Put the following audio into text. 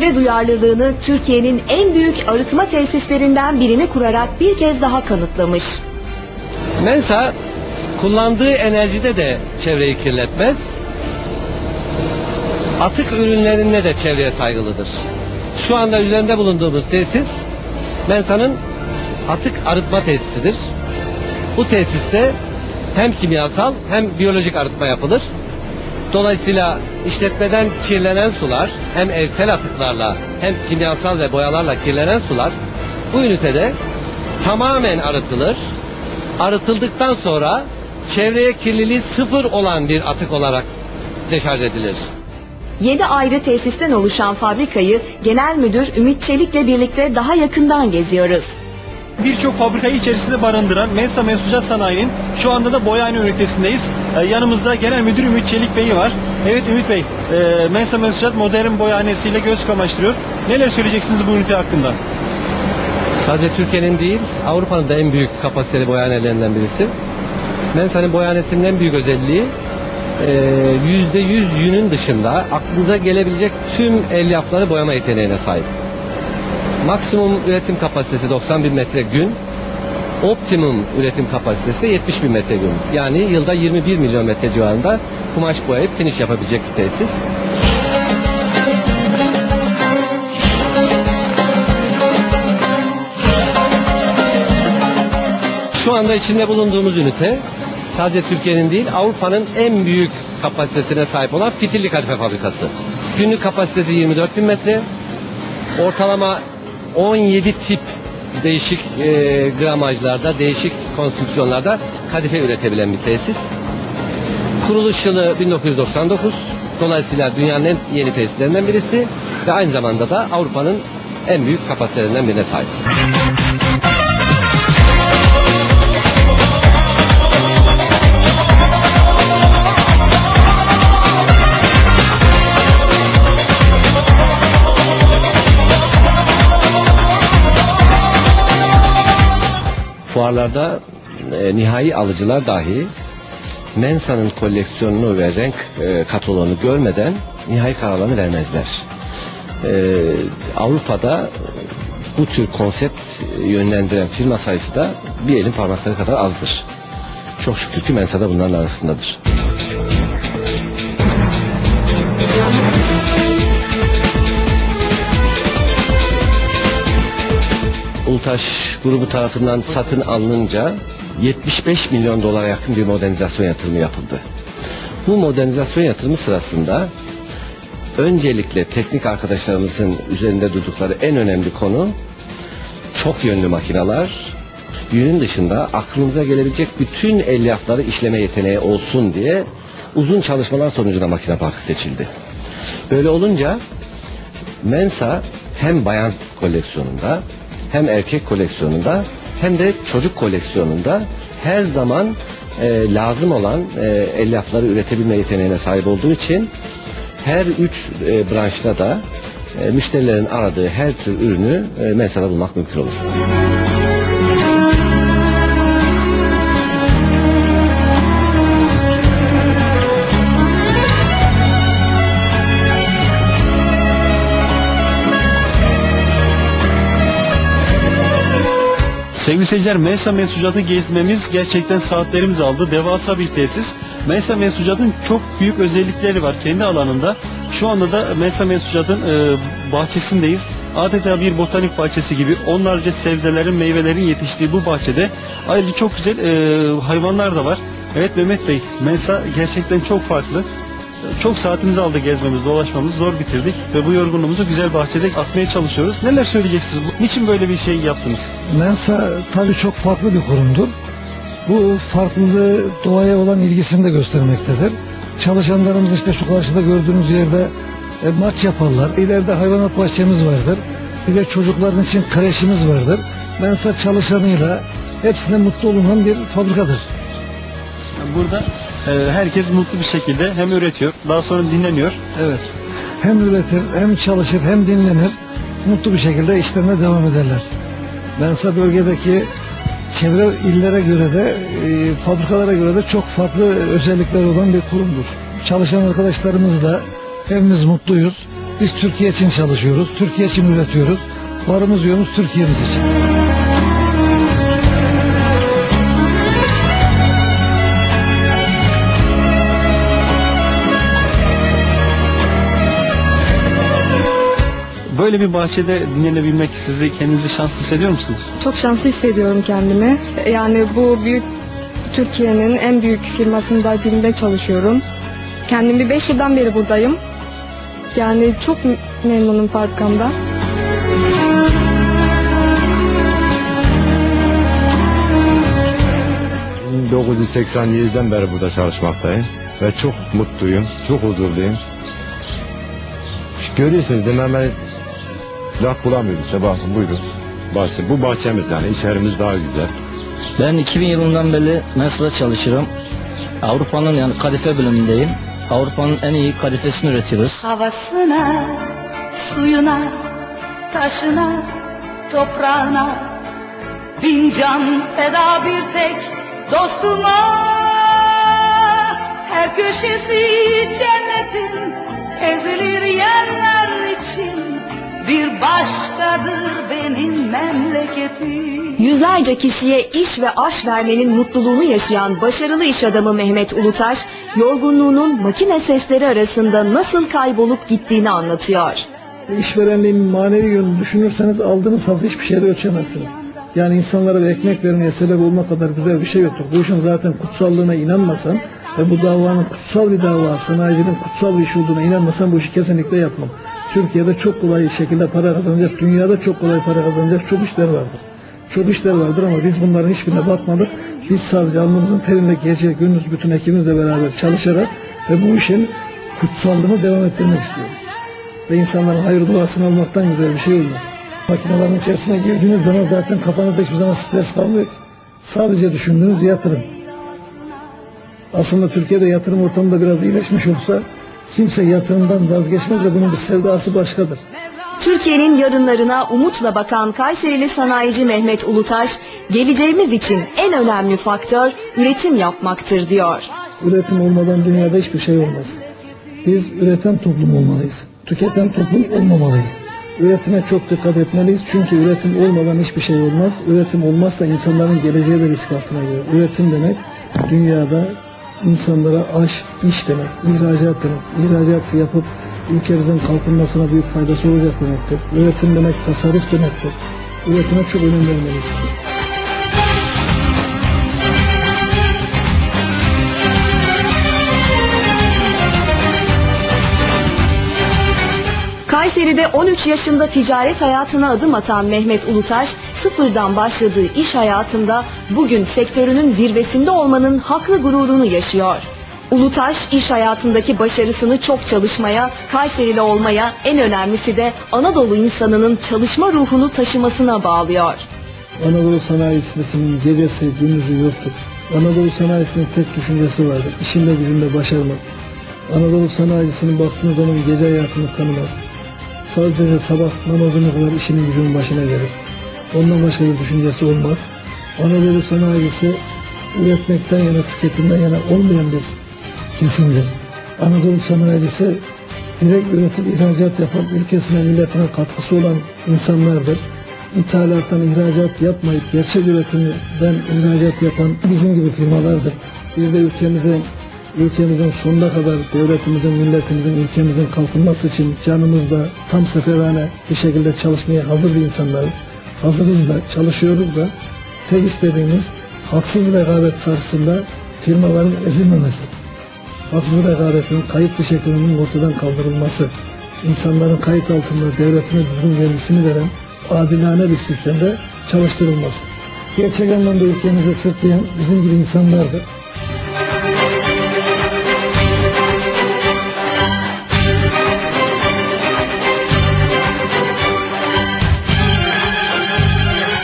ve duyarlılığını Türkiye'nin en büyük arıtma tesislerinden birini kurarak bir kez daha kanıtlamış. Mensa kullandığı enerjide de çevreyi kirletmez. Atık ürünlerinde de çevreye saygılıdır. Şu anda üzerinde bulunduğumuz tesis Mensa'nın atık arıtma tesisidir. Bu tesiste hem kimyasal hem biyolojik arıtma yapılır. Dolayısıyla işletmeden kirlenen sular hem evsel atıklarla hem kimyasal ve boyalarla kirlenen sular bu ünitede tamamen arıtılır. Arıtıldıktan sonra çevreye kirliliği sıfır olan bir atık olarak deşarj edilir. 7 ayrı tesisten oluşan fabrikayı Genel Müdür Ümit Çelik'le birlikte daha yakından geziyoruz. Birçok fabrikayı içerisinde barındıran Mensa Mensucat Sanayi'nin şu anda da boyahane ünitesindeyiz. Ee, yanımızda Genel Müdür Ümit Çelik Bey var. Evet Ümit Bey, e, Mensa Mensucat modern boyahanesiyle göz kamaştırıyor. Neler söyleyeceksiniz bu ünite hakkında? Sadece Türkiye'nin değil, Avrupa'nın da en büyük kapasiteli boyahanelerinden birisi. Mensa'nın boyahanesinin en büyük özelliği e, yüzde yüz yünün dışında aklınıza gelebilecek tüm elyafları boyama yeteneğine sahip. Maksimum üretim kapasitesi 90 bin metre gün, optimum üretim kapasitesi de 70 bin metre gün. Yani yılda 21 milyon metre civarında kumaş boyayıp finish yapabilecek bir tesis. Şu anda içinde bulunduğumuz ünite sadece Türkiye'nin değil Avrupa'nın en büyük kapasitesine sahip olan fitilli kadife fabrikası. Günlük kapasitesi 24 bin metre. Ortalama 17 tip değişik e, gramajlarda, değişik konstrüksiyonlarda kadife üretebilen bir tesis. Kuruluş yılı 1999. Dolayısıyla dünyanın en yeni tesislerinden birisi ve aynı zamanda da Avrupa'nın en büyük kapasitelerinden birine sahip. Fuarlarda e, nihai alıcılar dahi Mensa'nın koleksiyonunu ve renk e, kataloğunu görmeden nihai kararlarını vermezler. E, Avrupa'da bu tür konsept yönlendiren firma sayısı da bir elin parmakları kadar azdır. Çok şükür ki Mensa da bunların arasındadır. Ultaş grubu tarafından satın alınınca 75 milyon dolara yakın bir modernizasyon yatırımı yapıldı. Bu modernizasyon yatırımı sırasında öncelikle teknik arkadaşlarımızın üzerinde durdukları en önemli konu çok yönlü makineler, yünün dışında aklınıza gelebilecek bütün elyafları işleme yeteneği olsun diye uzun çalışmalar sonucunda makine parkı seçildi. Böyle olunca Mensa hem bayan koleksiyonunda hem erkek koleksiyonunda hem de çocuk koleksiyonunda her zaman e, lazım olan e, elyafları üretebilme yeteneğine sahip olduğu için her üç e, branşta da e, müşterilerin aradığı her tür ürünü e, Mensa'da bulmak mümkün olur. Sevgili seyirciler Mensa Mensucat'ı gezmemiz gerçekten saatlerimizi aldı. Devasa bir tesis. Mensa Mensucat'ın çok büyük özellikleri var kendi alanında. Şu anda da Mensa Mensucat'ın e, bahçesindeyiz. Adeta bir botanik bahçesi gibi onlarca sebzelerin, meyvelerin yetiştiği bu bahçede ayrıca çok güzel e, hayvanlar da var. Evet Mehmet Bey, Mensa gerçekten çok farklı. Çok saatimizi aldı gezmemiz, dolaşmamız zor bitirdik ve bu yorgunluğumuzu güzel bahçede atmaya çalışıyoruz. Neler söyleyeceksiniz? Niçin böyle bir şey yaptınız? Mensa tabii çok farklı bir kurumdur. Bu farklılığı doğaya olan ilgisini de göstermektedir. Çalışanlarımız işte şu karşıda gördüğünüz yerde e, maç yaparlar. İleride hayvanat bahçemiz vardır. Bir de çocukların için kreşimiz vardır. Mensa çalışanıyla hepsine mutlu olunan bir fabrikadır. Burada e, herkes mutlu bir şekilde hem üretiyor, daha sonra dinleniyor. Evet. Hem üretir, hem çalışır, hem dinlenir. Mutlu bir şekilde işlerine devam ederler. Mensa bölgedeki çevre illere göre de, e, fabrikalara göre de çok farklı özellikleri olan bir kurumdur. Çalışan arkadaşlarımızla hepimiz mutluyuz. Biz Türkiye için çalışıyoruz, Türkiye için üretiyoruz. Varımız yoğumuz Türkiye'miz için. Böyle bir bahçede dinlenebilmek sizi kendinizi şanslı hissediyor musunuz? Çok şanslı hissediyorum kendimi. Yani bu büyük Türkiye'nin en büyük firmasında birinde çalışıyorum. Kendimi 5 yıldan beri buradayım. Yani çok memnunum fabrikamda. Ben 1987'den beri burada çalışmaktayım ve çok mutluyum, çok huzurluyum. Görüyorsunuz dememe laf bulamıyoruz bakın buyurun. Bahçe, bu bahçemiz yani içerimiz daha güzel. Ben 2000 yılından beri Mercer'da çalışıyorum. Avrupa'nın yani kadife bölümündeyim. Avrupa'nın en iyi kadifesini üretiyoruz. Havasına, suyuna, taşına, toprağına Bin can feda bir tek dostuma Her köşesi cennetin ezilir yerler Bir başkadır benim memleketim Yüzlerce kişiye iş ve aş vermenin mutluluğunu yaşayan başarılı iş adamı Mehmet Ulutaş, yorgunluğunun makine sesleri arasında nasıl kaybolup gittiğini anlatıyor. İşverenliğin manevi yönünü düşünürseniz aldığınız haz hiçbir şeyle ölçemezsiniz. Yani insanlara bir ekmek vermeye sebep olma kadar güzel bir şey yoktur. Bu işin zaten kutsallığına inanmasan ve bu davanın kutsal bir dava, sanayicinin kutsal bir iş olduğuna inanmasan bu işi kesinlikle yapmam. Türkiye'de çok kolay şekilde para kazanacak, dünyada çok kolay para kazanacak çok işler vardır. Çok işler vardır ama biz bunların hiçbirine bakmadık. Biz sadece alnımızın terinde gece gündüz bütün ekibimizle beraber çalışarak ve bu işin kutsallığını devam ettirmek istiyoruz ve insanların hayır duasını almaktan güzel bir şey olmaz. Makinelerin içerisine girdiğiniz zaman zaten kafanızda hiçbir zaman stres kalmıyor. Sadece düşündüğünüz yatırım. Aslında Türkiye'de yatırım ortamı da biraz iyileşmiş olsa kimse yatırımdan vazgeçmez ve bunun bir sevdası başkadır. Türkiye'nin yarınlarına umutla bakan Kayserili sanayici Mehmet Ulutaş, geleceğimiz için en önemli faktör üretim yapmaktır diyor. Üretim olmadan dünyada hiçbir şey olmaz. Biz üreten toplum olmalıyız. Tüketen toplum olmamalıyız. Üretime çok dikkat etmeliyiz çünkü üretim olmadan hiçbir şey olmaz. Üretim olmazsa insanların geleceği de risk altına girer. Üretim demek dünyada insanlara aş, iş demek, ihracat demek. İhracatı yapıp ülkemizin kalkınmasına büyük faydası olacak demektir. Üretim demek tasarruf demektir. Üretime çok önem vermeliyiz. Kayseri'de 13 yaşında ticaret hayatına adım atan Mehmet Ulutaş, sıfırdan başladığı iş hayatında bugün sektörünün zirvesinde olmanın haklı gururunu yaşıyor. Ulutaş iş hayatındaki başarısını çok çalışmaya, Kayserili olmaya, en önemlisi de Anadolu insanının çalışma ruhunu taşımasına bağlıyor. Anadolu sanayisinin gecesi gündüzü yoktur. Anadolu sanayisinin tek düşüncesi vardır. İşinde gücünde başarmak. Anadolu sanayicisinin baktığınız zaman gece hayatını tanımaz. Sadece sabah namazını kılar işinin gücünün başına gelir. Ondan başka bir düşüncesi olmaz. Anadolu sanayicisi üretmekten yana tüketimden yana olmayan bir kesimdir. Anadolu sanayicisi direkt üretip ihracat yapan ülkesine milletine katkısı olan insanlardır. İthalattan ihracat yapmayıp gerçek üretimden ihracat yapan bizim gibi firmalardır. Biz de ülkemize ülkemizin sonuna kadar devletimizin, milletimizin, ülkemizin kalkınması için canımızda tam seferhane bir şekilde çalışmaya hazır bir insanlarız. Hazırız da, çalışıyoruz da tek istediğimiz haksız rekabet karşısında firmaların ezilmemesi. Haksız rekabetin, kayıt dışı ekonominin ortadan kaldırılması, insanların kayıt altında devletine düzgün vergisini veren adilane bir sistemde çalıştırılması. Gerçek anlamda ülkemizi sırtlayan bizim gibi insanlardır.